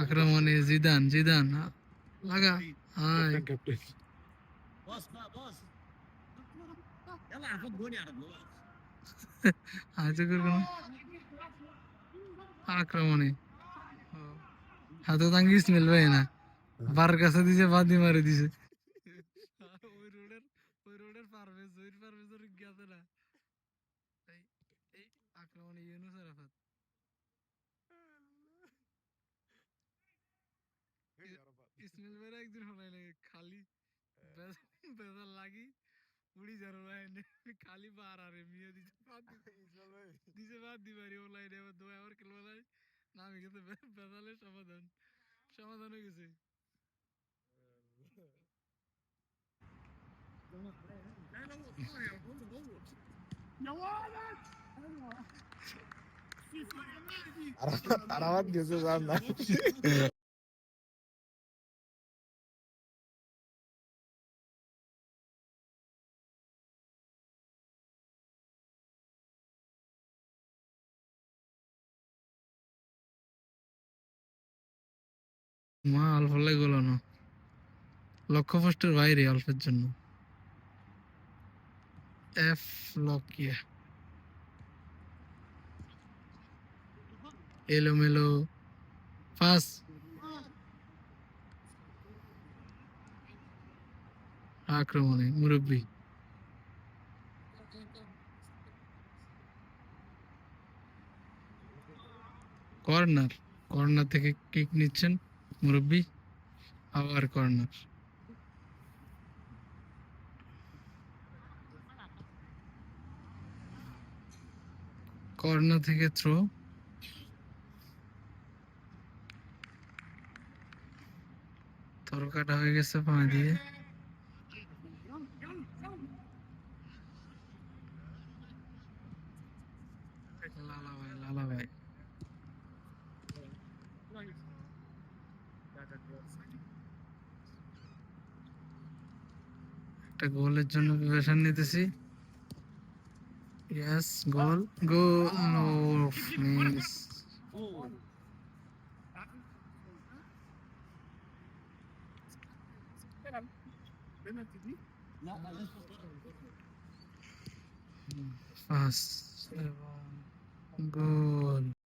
আক্রমণে Zidane Zidane লাগা high. আক্রমণে। হাতে তাঙ্গি স্মেল পাই না। হ্যাঁ। বার কাছে দিছে বাদি মারি দিছে। ওই রোডের ওই রোডের পারভেজ না। এই আক্রমণে ইউনুস আরাফাত। ইসমাইল ভাইরা একদিন হলাই লাগে খালি বেজার লাগি উড়ি যার লাইনে খালি বার আরে মিয়া দিছে বাদ দি- দিছে বাদ দি বাড়ি ও লাইনে আবার দোয়া আবার খেলবা লাই নামে গেছে বে- বেজালের সমাধান সমাধান হয়ে গেছে Arabat gözü zanlar. মা অল্প লাগল না লক্ষ্য পোস্টের বাইরে অল্পের জন্য। এফ লকিয়া এলোমেলো। পাস আক্রমণে, মুরব্বী। কর্নার। কর্নার থেকে কিক নিচ্ছেন। মুরব্বী আবার কর্নার। কর্নার থেকে থ্রো। তরকাটা হয়ে গেছে পা দিয়ে। লালা ভাই। একটা গোলের জন্য প্রিপারেশন নিতেছি। Yes goal goal no miss pass এবং গোল